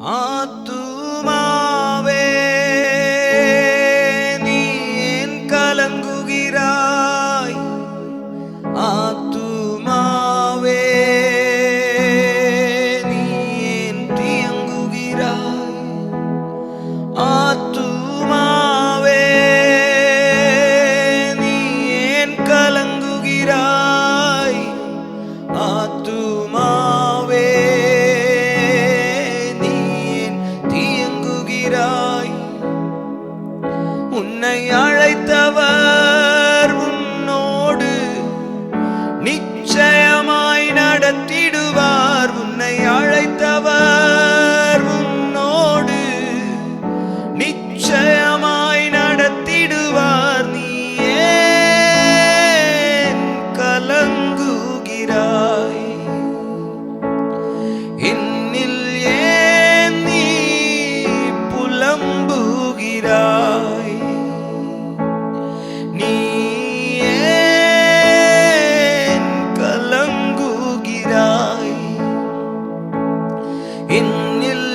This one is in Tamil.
ஆத்துமாவே நீ ஏன் கலங்குகிறாய்? என்னில் ஏன் நீ புலம்புகிறாய்? நீ ஏன் கலங்குகிறாய்? என்னில்